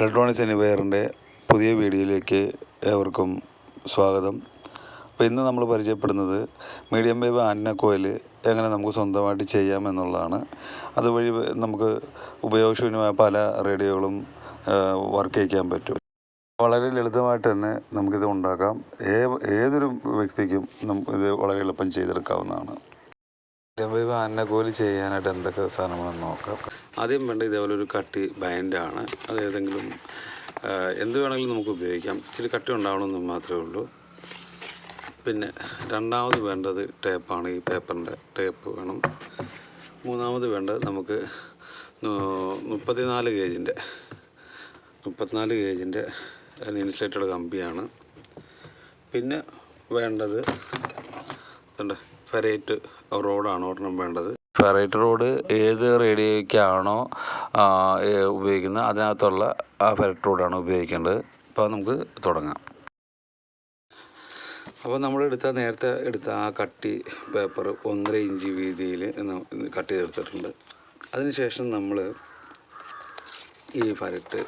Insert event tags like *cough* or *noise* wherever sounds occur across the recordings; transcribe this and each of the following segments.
Electronics എനിവെയറിന്റെ പുതിയ വീഡിയോയിലേക്ക് ഏവർക്കും സ്വാഗതം. അപ്പോൾ ഇന്ന് നമ്മൾ പരിചയപ്പെടുന്നത് മീഡിയം വേവ് ആന്റന കോയിൽ എങ്ങനെ നമുക്ക് സ്വന്തമായിട്ട് ചെയ്യാമെന്നുള്ളതാണ് അതുവഴി നമുക്ക് ഉപയോഗശൂന്യമായ പല റേഡിയോകളും വർക്ക് ചെയ്യിക്കാൻ പറ്റും. വളരെ ലളിതമായിട്ട് തന്നെ നമുക്കിത് ഉണ്ടാക്കാം. ഏതൊരു വ്യക്തിക്കും നമുക്ക് ഇത് വളരെ എളുപ്പം ചെയ്തെടുക്കാവുന്നതാണ്. ആന്റന കോയിൽ ചെയ്യാനായിട്ട് എന്തൊക്കെ സാധനങ്ങളെന്ന് നോക്കാം. ആദ്യം വേണ്ട ഇതേപോലെ ഒരു കട്ടി ബൈൻഡാണ് അത് ഏതെങ്കിലും എന്ത് വേണമെങ്കിലും നമുക്ക് ഉപയോഗിക്കാം. ഇച്ചിരി കട്ടി ഉണ്ടാവണമെന്ന് മാത്രമേ ഉള്ളൂ. പിന്നെ രണ്ടാമത് വേണ്ടത് ടേപ്പാണ് ഈ പേപ്പറിന്റെ ടേപ്പ് വേണം. മൂന്നാമത് വേണ്ടത് നമുക്ക് മുപ്പത്തിനാല് ഗേജിന്റെ മുപ്പത്തിനാല് ഗേജിന്റെ ഇൻസുലേറ്റഡ് കമ്പിയാണ്. പിന്നെ വേണ്ടത് ഇതുണ്ട് ഫെറേറ്റ് റോഡാണ് ഒരെണ്ണം വേണ്ടത്. ഫെറൈറ്റ് റോഡ് ഏത് റേഡിയോയ്ക്കാണോ ഉപയോഗിക്കുന്നത് അതിനകത്തുള്ള ആ ഫെറൈറ്റ് റോഡാണ് ഉപയോഗിക്കേണ്ടത്. അപ്പോൾ നമുക്ക് തുടങ്ങാം. അപ്പോൾ നമ്മൾ എടുത്ത നേരത്തെ എടുത്ത ആ കട്ടി പേപ്പർ ഒന്നര ഇഞ്ച് വീതിയിൽ കട്ട് ചെയ്തെടുത്തിട്ടുണ്ട്. അതിനുശേഷം നമ്മൾ ഈ ഫെറൈറ്റ്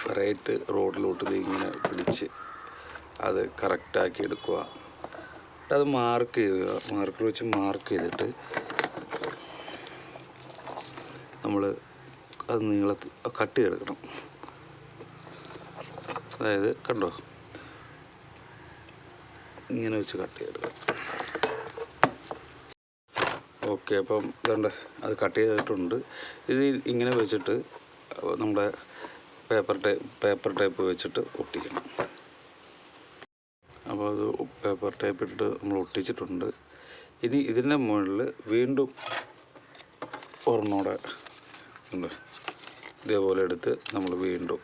ഫെറൈറ്റ് റോഡിലോട്ട് ഇങ്ങനെ പിടിച്ച് അത് കറക്റ്റാക്കി എടുക്കുക. എന്നിട്ട് അത് മാർക്ക് ചെയ്യുക മാർക്കർ വെച്ച് മാർക്ക് ചെയ്തിട്ട് നമ്മൾ അത് നീള കട്ട് ചെയ്തെടുക്കണം. അതായത് കണ്ടോ? ഇങ്ങനെ വെച്ച് കട്ട് ചെയ്തെടുക്കാം ഓക്കെ അപ്പം ഇതുണ്ട്. അത് കട്ട് ചെയ്തിട്ടുണ്ട്. ഇത് ഇങ്ങനെ വെച്ചിട്ട് നമ്മുടെ പേപ്പർ ടൈപ്പ് പേപ്പർ ടേപ്പ് വെച്ചിട്ട് ഒട്ടിക്കണം. പേപ്പർ ടേപ്പ് ഇട്ട് നമ്മൾ ഒട്ടിച്ചിട്ടുണ്ട്. ഇനി ഇതിന്റെ മുകളിൽ വീണ്ടും ഒരെണ്ണൂടെ ഉണ്ട്. ഇതേപോലെ എടുത്ത് നമ്മൾ വീണ്ടും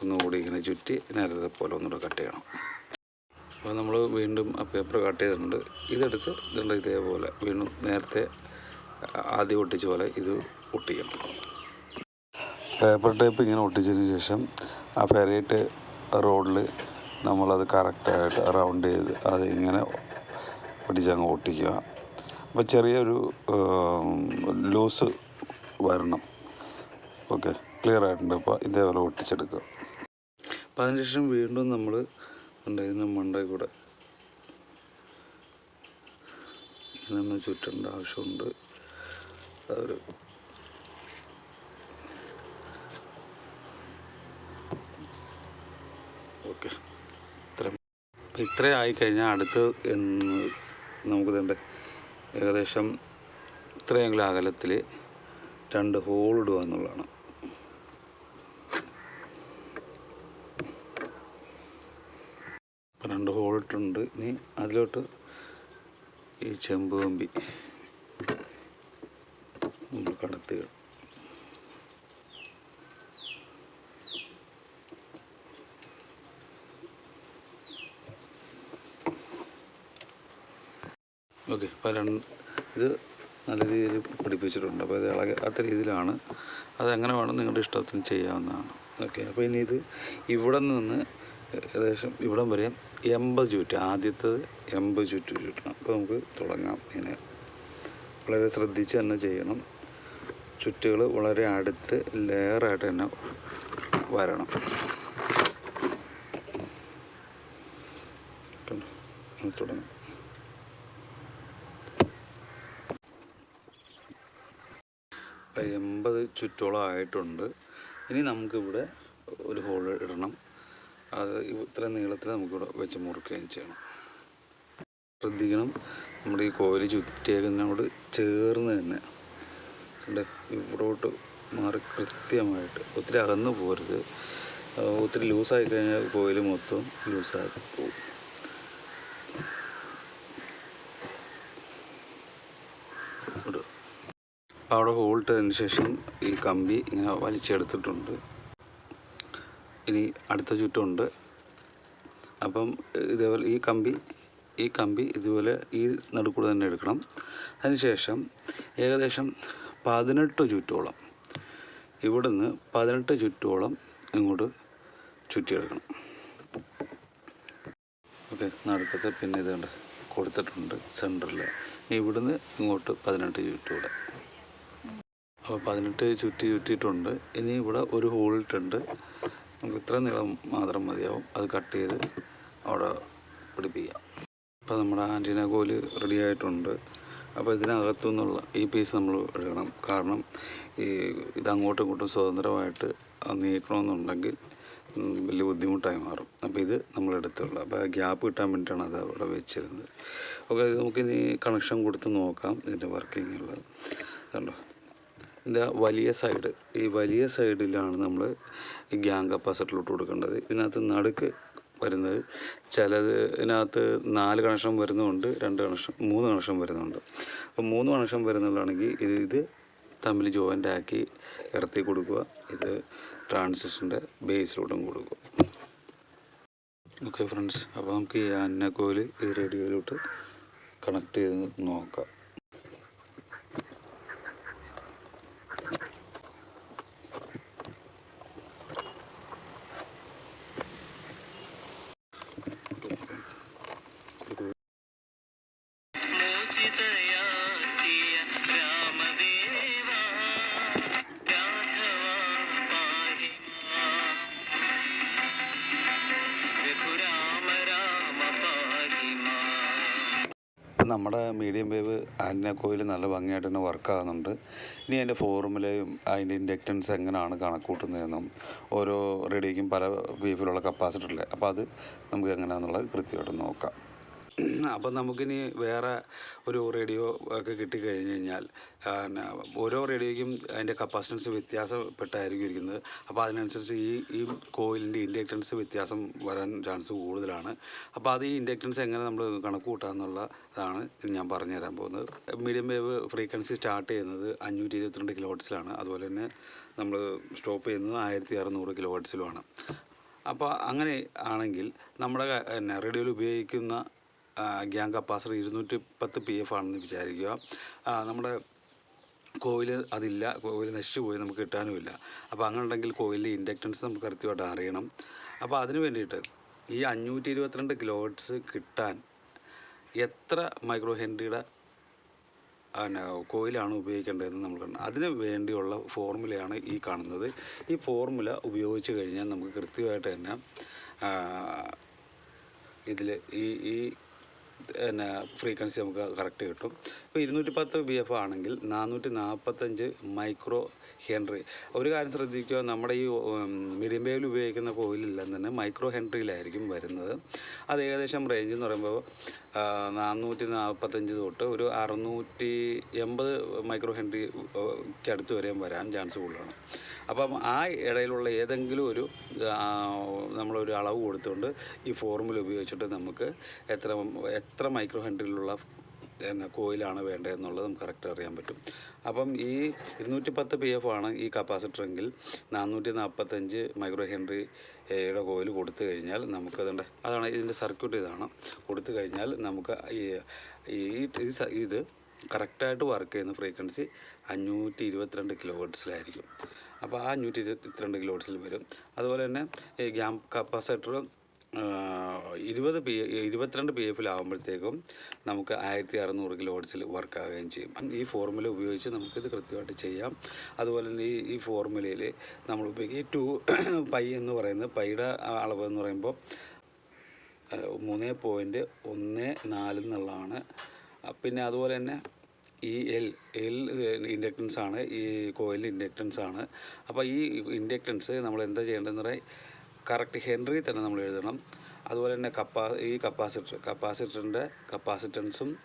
ഒന്നുകൂടി ഇങ്ങനെ ചുറ്റി നേരത്തെ പോലെ ഒന്നുകൂടെ കട്ട് ചെയ്യണം. അപ്പോൾ നമ്മൾ വീണ്ടും ആ പേപ്പർ കട്ട് ചെയ്തിട്ടുണ്ട്. ഇതെടുത്ത് ഇതുണ്ട് ഇതേപോലെ വീണ്ടും നേരത്തെ ആദ്യം ഒട്ടിച്ച പോലെ ഇത് ഒട്ടിക്കണം. പേപ്പർ ടേപ്പ് ഇങ്ങനെ ഒട്ടിച്ചതിന് ശേഷം ആ ഫെറേറ്റ് റോഡിൽ നമ്മളത് കറക്റ്റായിട്ട് റൗണ്ട് ചെയ്ത് അത് ഇങ്ങനെ പിടിച്ചങ്ങ് ഒട്ടിക്കുക. അപ്പോൾ ചെറിയൊരു ലൂസ് വരണം. ഓക്കെ ക്ലിയർ ആയിട്ടുണ്ട്. അപ്പോൾ ഇതേപോലെ ഒട്ടിച്ചെടുക്കുക. അപ്പോൾ അതിനുശേഷം വീണ്ടും നമ്മൾ ഉണ്ടായിരുന്ന മണ്ടയിൽ കൂടെ. ഇങ്ങനെ ചുറ്റേണ്ട ആവശ്യമുണ്ട്. അതൊരു ഓക്കെ ഇത്രയും അപ്പോൾ ഇത്രയും ആയിക്കഴിഞ്ഞാൽ അടുത്ത് നമുക്ക് ഇതുണ്ട് ഏകദേശം ഇത്രയെങ്കിലും അകലത്തിൽ രണ്ട് ഹോൾ ഇടുക എന്നുള്ളതാണ്. രണ്ട് ഹോൾ ഇട്ടുണ്ട് ഇനി അതിലോട്ട് ഈ ചെമ്പ് കമ്പി നമ്മൾ കടത്തുക. ഓക്കെ അപ്പോൾ രണ്ട് ഇത് നല്ല രീതിയിൽ പിടിപ്പിച്ചിട്ടുണ്ട് അപ്പോൾ ഇത് ഇളകാത്ത രീതിയിലാണ്. അതെങ്ങനെ വേണം നിങ്ങളുടെ ഇഷ്ടത്തിന് ചെയ്യാവുന്നതാണ്. ഓക്കെ അപ്പോൾ ഇനി ഇത് ഇവിടെ നിന്ന് ഏകദേശം ഇവിടം വരെ എൺപത് ചുറ്റ് ആദ്യത്തേത് എൺപത് ചുറ്റ് ചുറ്റണം. അപ്പോൾ നമുക്ക് തുടങ്ങാം ഇങ്ങനെ. വളരെ ശ്രദ്ധിച്ച് തന്നെ ചെയ്യണം. ചുറ്റുകൾ വളരെ അടുത്ത് ലെയറായിട്ട് തന്നെ വരണം. തുടങ്ങാം. എൺപത് ചുറ്റോളം ആയിട്ടുണ്ട്. ഇനി നമുക്കിവിടെ ഒരു ഹോൾ ഇടണം. അത് ഇത്ര നീളത്തിൽ നമുക്കിവിടെ വെച്ച് മുറിക്കുകയും ചെയ്യണം. ശ്രദ്ധിക്കണം. നമ്മുടെ ഈ കോൽ ചുറ്റിയേക്കുന്നതിനോട് ചേർന്ന് തന്നെ. ഇവിടെ ഇവിടോട്ട് മാറി കൃത്യമായിട്ട്. ഒത്തിരി അകന്ന് പോരുത്. ഒത്തിരി ലൂസായി കഴിഞ്ഞാൽ കോയിൽ മൊത്തം ലൂസായി പോകും ഇടുക അപ്പോൾ അവിടെ ഹോൾട്ടതിന് ശേഷം ഈ കമ്പി ഇങ്ങനെ വലിച്ചെടുത്തിട്ടുണ്ട്. ഇനി അടുത്ത ചുറ്റുണ്ട് അപ്പം ഇതേപോലെ ഈ കമ്പി ഈ കമ്പി ഇതുപോലെ ഈ നടുക്കൂടെ തന്നെ എടുക്കണം. അതിനുശേഷം ഏകദേശം പതിനെട്ട് ചുറ്റോളം ഇവിടുന്ന് പതിനെട്ട് ചുറ്റോളം ഇങ്ങോട്ട് ചുറ്റിയെടുക്കണം. ഓക്കെ നടുക്കത്തെ പിന്നെ ഇതുണ്ട് കൊടുത്തിട്ടുണ്ട് സെന്ററിൽ ഇവിടുന്ന് ഇങ്ങോട്ട് പതിനെട്ട് ചുറ്റൂടെ അപ്പോൾ പതിനെട്ട് ചുറ്റി ചുറ്റിയിട്ടുണ്ട്. ഇനി ഇവിടെ ഒരു ഹോൾ ഇട്ടുണ്ട് നമുക്ക് ഇത്ര നീളം മാത്രം മതിയാവും. അത് കട്ട് ചെയ്ത് അവിടെ പിടിപ്പിക്കാം. അപ്പോൾ നമ്മുടെ ആന്റീന കോൽ റെഡി ആയിട്ടുണ്ട്. അപ്പോൾ ഇതിനകത്തു നിന്നുള്ള ഈ പീസ് നമ്മൾ എടുക്കണം കാരണം ഈ ഇത് അങ്ങോട്ടും ഇങ്ങോട്ടും സ്വതന്ത്രമായിട്ട് നീക്കണമെന്നുണ്ടെങ്കിൽ വലിയ ബുദ്ധിമുട്ടായി മാറും. അപ്പോൾ ഇത് നമ്മൾ എടുത്തുള്ളൂ അപ്പോൾ ഗ്യാപ്പ് കിട്ടാൻ വേണ്ടിയിട്ടാണ് അത് അവിടെ വെച്ചിരുന്നത്. ഓക്കെ നമുക്കിനി കണക്ഷൻ കൊടുത്ത് നോക്കാം. ഇതിന്റെ വർക്കിംഗ് ഉള്ളത്. കണ്ടോ? ഇതിന്റെ വലിയ സൈഡ് ഈ വലിയ സൈഡിലാണ് നമ്മൾ ഗ്യാങ് കപ്പാസിറ്ററിലോട്ട് കൊടുക്കേണ്ടത്. ഇതിനകത്ത് നടുക്ക് വരുന്നത് ചിലത് ഇതിനകത്ത് നാല് കണക്ഷൻ വരുന്നുണ്ട് രണ്ട് കണക്ഷൻ മൂന്ന് കണക്ഷൻ വരുന്നുണ്ട്. അപ്പോൾ മൂന്ന് കണക്ഷൻ വരുന്നുള്ളതാണെങ്കിൽ ഇത് ഇത് തമ്മിൽ ജോയിന്റ് ആക്കി ഇറത്തി കൊടുക്കുക ഇത് ട്രാൻസിസ്റ്ററിന്റെ ബേസിലോട്ടും കൊടുക്കുക. ഓക്കെ ഫ്രണ്ട്സ് അപ്പോൾ നമുക്ക് ഈ അന്നക്കോയിൽ ഈ റേഡിയോയിലോട്ട് കണക്ട് ചെയ്ത് നോക്കാം. നമ്മുടെ മീഡിയം വേവ് ആന്റിന കോയിൽ നല്ല ഭംഗിയായിട്ട് തന്നെ വർക്ക് ആകുന്നുണ്ട് ഇനി അതിന്റെ ഫോർമുലയും അതിന്റെ ഇൻഡക്റ്റൻസ് എങ്ങനെയാണ് കണക്കൂട്ടുന്നതെന്നും ഓരോ റേഡിയോയ്ക്കും പല വേവിലുള്ള കപ്പാസിറ്ററില്ലേ അപ്പോൾ അത് നമുക്ക് എങ്ങനെയാണെന്നുള്ളത് കൃത്യമായിട്ട് നോക്കാം. അപ്പം നമുക്കിനി വേറെ ഒരു റേഡിയോ ഒക്കെ കിട്ടിക്കഴിഞ്ഞ് കഴിഞ്ഞാൽ പിന്നെ ഓരോ റേഡിയോയ്ക്കും അതിന്റെ കപ്പാസിറ്റൻസ് വ്യത്യാസപ്പെട്ടായിരിക്കും ഇരിക്കുന്നത്. അപ്പോൾ അതിനനുസരിച്ച് ഈ ഈ കോയിലിന്റെ ഇൻഡക്റ്റൻസ് വ്യത്യാസം വരാൻ ചാൻസ് കൂടുതലാണ്. അപ്പോൾ അത് ഈ ഇൻഡക്റ്റൻസ് എങ്ങനെ നമ്മൾ കണക്ക് കൂട്ടാമെന്നുള്ളതാണ് ഞാൻ പറഞ്ഞു തരാൻ പോകുന്നത്. മീഡിയം വേവ് ഫ്രീക്വൻസി സ്റ്റാർട്ട് ചെയ്യുന്നത് അഞ്ഞൂറ്റി ഇരുപത്തിരണ്ട് കിലോ അതുപോലെ തന്നെ നമ്മൾ സ്റ്റോപ്പ് ചെയ്യുന്നത് ആയിരത്തി അറുന്നൂറ് കിലോ അപ്പോൾ അങ്ങനെ ആണെങ്കിൽ നമ്മുടെ പിന്നെ റേഡിയോയിൽ ഉപയോഗിക്കുന്ന ഗ്യാങ് കപ്പാസിറ്റി ഇരുന്നൂറ്റി പത്ത് പി എഫ് ആണെന്ന് വിചാരിക്കുക. നമ്മുടെ കോയിൽ അതില്ല കോയിൽ നശിച്ചു പോയി നമുക്ക് കിട്ടാനുമില്ല. അപ്പോൾ അങ്ങനെ ഉണ്ടെങ്കിൽ കോയിലിന്റെ ഇൻഡക്റ്റൻസ് നമുക്ക് കൃത്യമായിട്ട് അറിയണം. അപ്പോൾ അതിന് വേണ്ടിയിട്ട് ഈ അഞ്ഞൂറ്റി ഇരുപത്തിരണ്ട് കിലോട്ട്സ് കിട്ടാൻ എത്ര മൈക്രോ ഹെൻറിയുടെ പിന്നെ കോയിലാണ് ഉപയോഗിക്കേണ്ടതെന്ന് നമ്മൾ കാണുന്നത് അതിന് വേണ്ടിയുള്ള ഫോർമുലയാണ് ഈ കാണുന്നത്. ഈ ഫോർമുല ഉപയോഗിച്ച് കഴിഞ്ഞാൽ നമുക്ക് കൃത്യമായിട്ട് തന്നെ ഇതിൽ ഈ ഈ പിന്നെ ഫ്രീക്വൻസി നമുക്ക് കറക്റ്റ് കിട്ടും. ഇപ്പോൾ ഇരുന്നൂറ്റി പത്ത് ബി എഫ് ആണെങ്കിൽ നാനൂറ്റി നാൽപ്പത്തഞ്ച് മൈക്രോ ഹെൻറി. ഒരു കാര്യം ശ്രദ്ധിക്കുക നമ്മുടെ ഈ മീഡിയം വേവിൽ ഉപയോഗിക്കുന്ന കോയിലെല്ലാം തന്നെ മൈക്രോ ഹെൻറിയിലായിരിക്കും വരുന്നത്. അത് ഏകദേശം റേഞ്ച് എന്ന് പറയുമ്പോൾ നാനൂറ്റി നാൽപ്പത്തഞ്ച് തൊട്ട് ഒരു അറുന്നൂറ്റി എൺപത് മൈക്രോ ഹെൻറിക്ക് അടുത്ത് വരെയും വരാൻ ചാൻസ് കൂടുതലാണ്. അപ്പം ആ ഇടയിലുള്ള ഏതെങ്കിലും ഒരു നമ്മളൊരു അളവ് കൊടുത്തുകൊണ്ട് ഈ ഫോർമുല ഉപയോഗിച്ചിട്ട് നമുക്ക് എത്ര എത്ര മൈക്രോ ഹെൻറിയിലുള്ള പിന്നെ കോയിലാണ് വേണ്ടതെന്നുള്ളത് നമുക്ക് കറക്റ്റ് അറിയാൻ പറ്റും. അപ്പം ഈ ഇരുന്നൂറ്റി പത്ത് പി എഫ് ആണ് ഈ കപ്പാസിറ്ററെങ്കിൽ നാനൂറ്റി നാൽപ്പത്തഞ്ച് മൈക്രോ ഹെൻറി യുടെ കോയിൽ കൊടുത്തു കഴിഞ്ഞാൽ നമുക്ക് അതുണ്ട്. അതാണ് ഇതിന്റെ സർക്യൂട്ട് ഇതാണ്. കൊടുത്തു കഴിഞ്ഞാൽ നമുക്ക് ഈ ഇത് കറക്റ്റായിട്ട് വർക്ക് ചെയ്യുന്ന ഫ്രീക്വൻസി അഞ്ഞൂറ്റി ഇരുപത്തിരണ്ട് കിലോ ഹെർട്സിലായിരിക്കും അപ്പോൾ ആ അഞ്ഞൂറ്റി ഇരുപത്തിരണ്ട് കിലോ ഹെർട്സിൽ വരും. അതുപോലെ തന്നെ ഈ ഗ്യാം കപ്പാസിറ്റർ ഇരുപത് പി ഇരുപത്തിരണ്ട് പി എഫിലാകുമ്പോഴത്തേക്കും നമുക്ക് ആയിരത്തി അറുന്നൂറ് കിലോ ഹെർട്സിൽ വർക്ക് ആവുകയും ചെയ്യും. ഈ ഫോർമുല ഉപയോഗിച്ച് നമുക്കിത് കൃത്യമായിട്ട് ചെയ്യാം. അതുപോലെ തന്നെ ഈ ഈ ഫോർമുലയിൽ നമ്മൾ ഉപയോഗിക്കുക ഈ ടു പൈ *coughs* എന്ന് പറയുന്നത് പൈയുടെ അളവ് എന്ന് പറയുമ്പോൾ മൂന്ന് പോയിന്റ് ഒന്ന് നാല് എന്നുള്ളതാണ് പിന്നെ അതുപോലെ തന്നെ ഈ എൽ എൽ ഇൻഡക്റ്റൻസ് ആണ് ഈ കോയിൽ ഇൻഡക്റ്റൻസ് ആണ്. അപ്പോൾ ഈ ഇൻഡക്റ്റൻസ് നമ്മൾ എന്താ ചെയ്യേണ്ടതെന്ന് പറയാൻ കറക്റ്റ് ഹെൻറി തന്നെ നമ്മൾ എഴുതണം. അതുപോലെ തന്നെ കപ്പാ ഈ കപ്പാസിറ്റർ കപ്പാസിറ്ററിന്റെ കപ്പാസിറ്റൻസും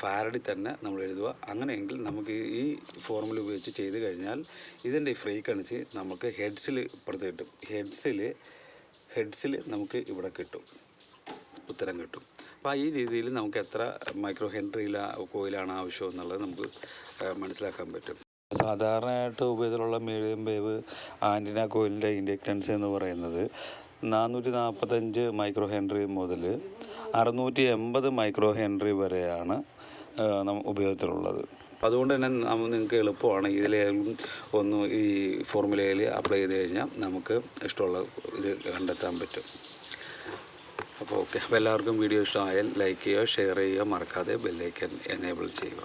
ഫാരഡി തന്നെ നമ്മൾ എഴുതുക. അങ്ങനെയെങ്കിൽ നമുക്ക് ഈ ഫോർമുല ഉപയോഗിച്ച് ചെയ്ത് കഴിഞ്ഞാൽ ഇതിന്റെ ഫ്രീക്വൻസി നമുക്ക് ഹെഡ്സിൽ ഇപ്പുറത്ത് കിട്ടും. ഹെഡ്സിൽ ഹെഡ്സിൽ നമുക്ക് ഇവിടെ കിട്ടും. ഉത്തരം കിട്ടും. അപ്പോൾ ഈ രീതിയിൽ നമുക്ക് എത്ര മൈക്രോ ഹെൻറിയില കോയിലാണ് ആവശ്യം എന്നുള്ളത് നമുക്ക് മനസ്സിലാക്കാൻ പറ്റും. സാധാരണയായിട്ട് ഉപയോഗത്തിലുള്ള മീഡിയം വേവ് ആന്റിന കോയിലിന്റെ ഇൻഡക്റ്റൻസ് എന്ന് പറയുന്നത് നാനൂറ്റി നാൽപ്പത്തഞ്ച് മൈക്രോ ഹെൻറി മുതൽ അറുന്നൂറ്റി എൺപത് മൈക്രോ ഹെൻറി വരെയാണ് ഉപയോഗത്തിലുള്ളത്. അതുകൊണ്ട് തന്നെ നിങ്ങൾക്ക് എളുപ്പമാണ് ഇതിലേതും ഒന്ന് ഈ ഫോർമുലയിൽ അപ്ലൈ ചെയ്ത് കഴിഞ്ഞാൽ നമുക്ക് ഇഷ്ടമുള്ള ഇത് കണ്ടെത്താൻ പറ്റും. അപ്പോൾ ഓക്കെ. അപ്പോൾ എല്ലാവർക്കും വീഡിയോ ഇഷ്ടമായാൽ ലൈക്ക് ചെയ്യുക ഷെയർ ചെയ്യുക മറക്കാതെ ബെല്ലൈക്കൻ എനേബിൾ ചെയ്യുക.